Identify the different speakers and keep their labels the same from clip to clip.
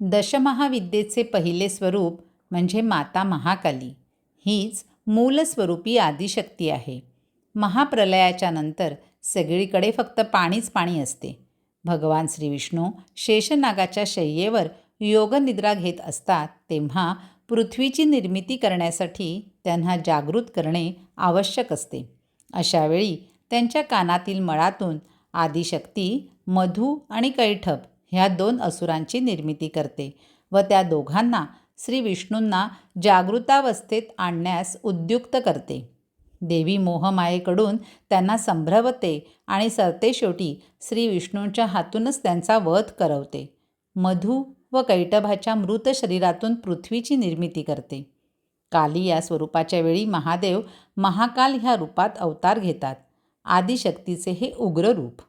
Speaker 1: दशमहाविद्येचे पहिले स्वरूप म्हणजे माता महाकाली. हीच मूलस्वरूपी आदिशक्ती आहे. महाप्रलयाच्या नंतर सगळीकडे फक्त पाणीच पाणी असते. भगवान श्री विष्णू शेषनागाच्या शय्येवर योगनिद्रा घेत असतात तेव्हा पृथ्वीची निर्मिती करण्यासाठी त्यांना जागृत करणे आवश्यक असते. अशावेळी त्यांच्या कानातील मळातून आदिशक्ती मधु आणि कैठब ह्या दोन असुरांची निर्मिती करते व त्या दोघांना श्री विष्णूंना जागृतावस्थेत आणण्यास उद्युक्त करते. देवी मोहमायेकडून त्यांना संभ्रवते आणि सरतेशेवटी श्री विष्णूंच्या हातूनच त्यांचा वध करवते. मधू व कैटभाच्या मृत शरीरातून पृथ्वीची निर्मिती करते. काली या स्वरूपाच्या वेळी महादेव महाकाल ह्या रूपात अवतार घेतात. आदिशक्तीचे हे उग्र रूप.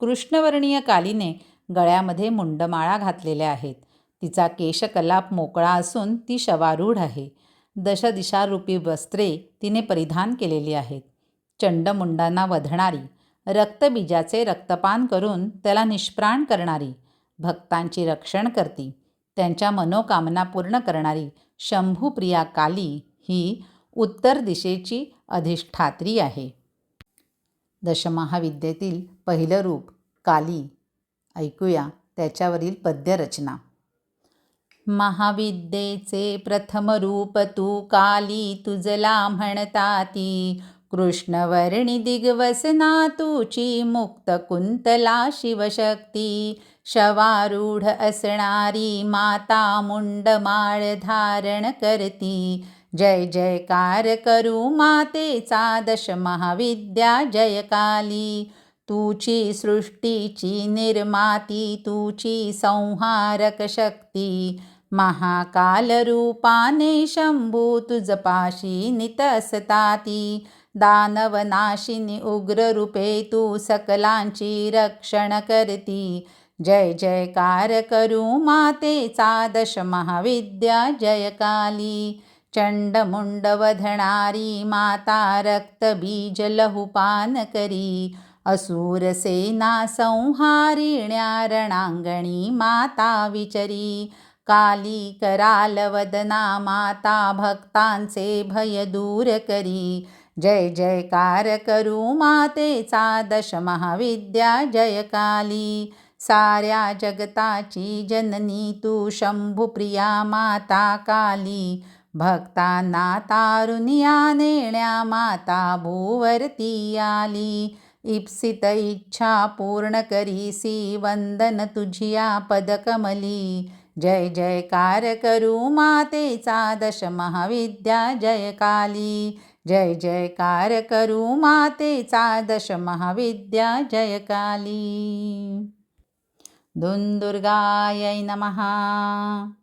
Speaker 1: कृष्णवर्णीय कालीने गळ्यामध्ये मुंडमाळा घातलेल्या आहेत. तिचा केशकलाप मोकळा असून ती शवारूढ आहे. दशदिशारूपी वस्त्रे तिने परिधान केलेली आहेत. चंडमुंडांना वधणारी रक्तबीजाचे रक्तपान करून त्याला निष्प्राण करणारी भक्तांची रक्षण करती त्यांच्या मनोकामना पूर्ण करणारी शंभूप्रिया काली ही उत्तर दिशेची अधिष्ठात्री आहे. दशमहाविद्येतील पहिलं रूप काली. ऐकूया त्याच्यावरील पद्यरचना. महाविद्येचे प्रथम रूप तू काली तुझला म्हणताती कृष्णवर्णी दिग्वसना तुची मुक्त कुंतला शिवशक्ती. शवारूढ असणारी माता मुंडमाळ धारण करती. जय जयकार करू मातेचा दश महाविद्या जयकाली. तुची सृष्टीची निर्माती तुची संहारक शक्ती. महाकाल रूपाने शंभू तुझपाशी नितसताती. दानवनाशिनी उग्र रूपे तू सकलांची रक्षण करती. जय जयकार करू मातेचा दश महाविद्या जयकाली. चंडमुंडवधणारी माता रक्तबीज लहुपान करी. असुरसेना संहारिण्या रणांगणी माता विचरी काली करालवदना माता भक्तांचे भय दूर करी. जय जयकार करू मातेचा दश महाविद्या जय काली. साऱ्या जगताची जननी तू शंभुप्रिया माता काली. भक्तांना तारुनिया नेण्या माता भूवरती आली. इप्सित इच्छा पूर्ण करीसी वंदन तुझिया पदकमली। जय जयकार करू मातेचा दश महाविद्या जयकाली। जय जयकार करू मातेचा दश महाविद्या जयकाली। दुर्गायै नमः।